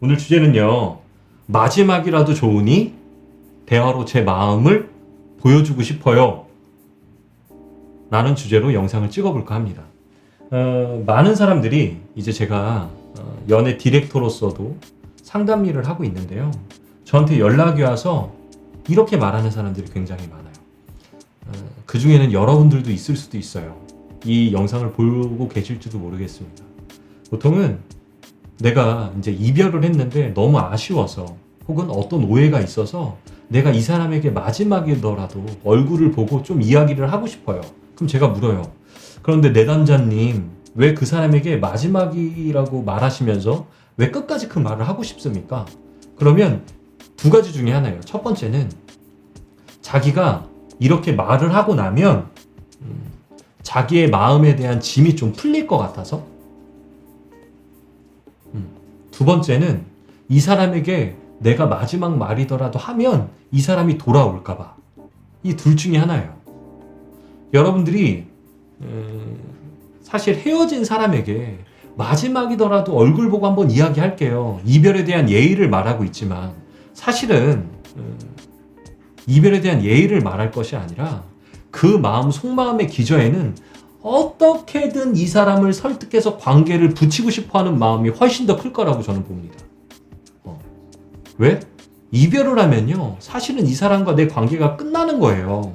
오늘 주제는요. 마지막이라도 좋으니 대화로 제 마음을 보여주고 싶어요. 라는 주제로 영상을 찍어볼까 합니다. 어, 많은 사람들이 이제 제가 어, 연애 디렉터로서도 상담 일을 하고 있는데요. 저한테 연락이 와서 이렇게 말하는 사람들이 굉장히 많아요. 어, 그 중에는 여러분들도 있을 수도 있어요. 이 영상을 보고 계실지도 모르겠습니다. 보통은 내가 이제 이별을 했는데 너무 아쉬워서 혹은 어떤 오해가 있어서 내가 이 사람에게 마지막이더라도 얼굴을 보고 좀 이야기를 하고 싶어요. 그럼 제가 물어요. 그런데 내담자님, 왜 그 사람에게 마지막이라고 말하시면서 왜 끝까지 그 말을 하고 싶습니까? 그러면 두 가지 중에 하나예요. 첫 번째는 자기가 이렇게 말을 하고 나면 음, 자기의 마음에 대한 짐이 좀 풀릴 것 같아서 음, 두 번째는 이 사람에게 내가 마지막 말이더라도 하면 이 사람이 돌아올까봐 이 둘 중에 하나예요. 여러분들이 음, 사실 헤어진 사람에게 마지막이더라도 얼굴 보고 한번 이야기할게요. 이별에 대한 예의를 말하고 있지만 사실은 음, 이별에 대한 예의를 말할 것이 아니라 그 마음 속마음의 기저에는 어떻게든 이 사람을 설득해서 관계를 붙이고 싶어 하는 마음이 훨씬 더 클 거라고 저는 봅니다. 어. 왜? 이별을 하면요, 사실은 이 사람과 내 관계가 끝나는 거예요.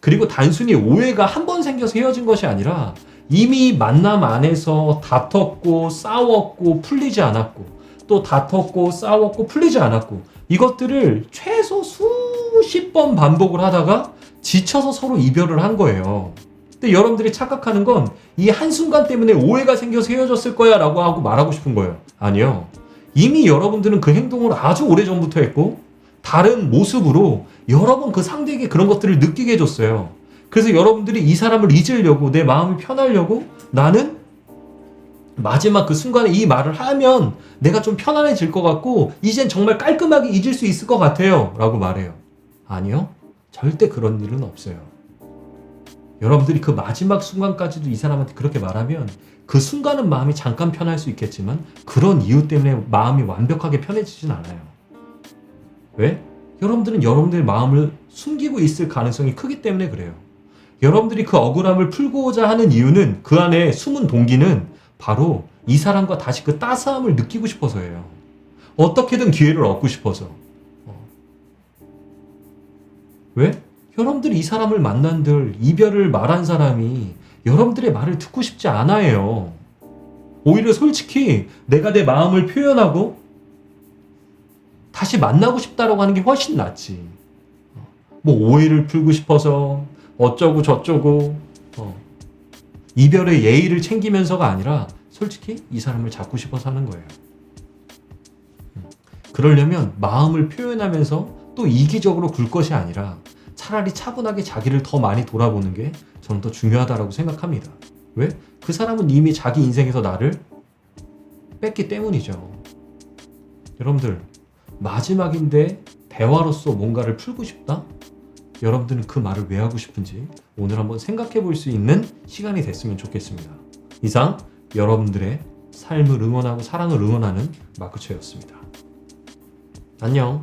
그리고 단순히 오해가 한 번 생겨서 헤어진 것이 아니라 이미 만남 안에서 다퉜고 싸웠고 풀리지 않았고 또 다퉜고 싸웠고 풀리지 않았고 이것들을 최소 수십 번 반복을 하다가 지쳐서 서로 이별을 한 거예요. 근데 여러분들이 착각하는 건 이 한순간 때문에 오해가 생겨서 헤어졌을 거야 라고 하고 말하고 싶은 거예요. 아니요. 이미 여러분들은 그 행동을 아주 오래 전부터 했고 다른 모습으로 여러 번 그 상대에게 그런 것들을 느끼게 해줬어요. 그래서 여러분들이 이 사람을 잊으려고 내 마음이 편하려고 나는 마지막 그 순간에 이 말을 하면 내가 좀 편안해질 것 같고 이젠 정말 깔끔하게 잊을 수 있을 것 같아요. 라고 말해요. 아니요. 절대 그런 일은 없어요. 여러분들이 그 마지막 순간까지도 이 사람한테 그렇게 말하면 그 순간은 마음이 잠깐 편할 수 있겠지만 그런 이유 때문에 마음이 완벽하게 편해지진 않아요. 왜? 여러분들은 여러분들의 마음을 숨기고 있을 가능성이 크기 때문에 그래요. 여러분들이 그 억울함을 풀고자 하는 이유는 그 안에 숨은 동기는 바로 이 사람과 다시 그 따스함을 느끼고 싶어서예요. 어떻게든 기회를 얻고 싶어서. 어. 왜? 여러분들이 이 사람을 만난들 이별을 말한 사람이 여러분들의 말을 듣고 싶지 않아요. 오히려 솔직히 내가 내 마음을 표현하고 다시 만나고 싶다라고 하는 게 훨씬 낫지. 어. 뭐 오해를 풀고 싶어서 어쩌고 저쩌고 어. 이별의 예의를 챙기면서가 아니라 솔직히 이 사람을 잡고 싶어서 하는 거예요. 음. 그러려면 마음을 표현하면서 또 이기적으로 굴 것이 아니라 차라리 차분하게 자기를 더 많이 돌아보는 게 저는 더 중요하다라고 생각합니다. 왜? 그 사람은 이미 자기 인생에서 나를 뺐기 때문이죠. 여러분들, 마지막인데 대화로서 뭔가를 풀고 싶다? 여러분들은 그 말을 왜 하고 싶은지 오늘 한번 생각해 볼 수 있는 시간이 됐으면 좋겠습니다. 이상 여러분들의 삶을 응원하고 사랑을 응원하는 마크초였습니다. 안녕.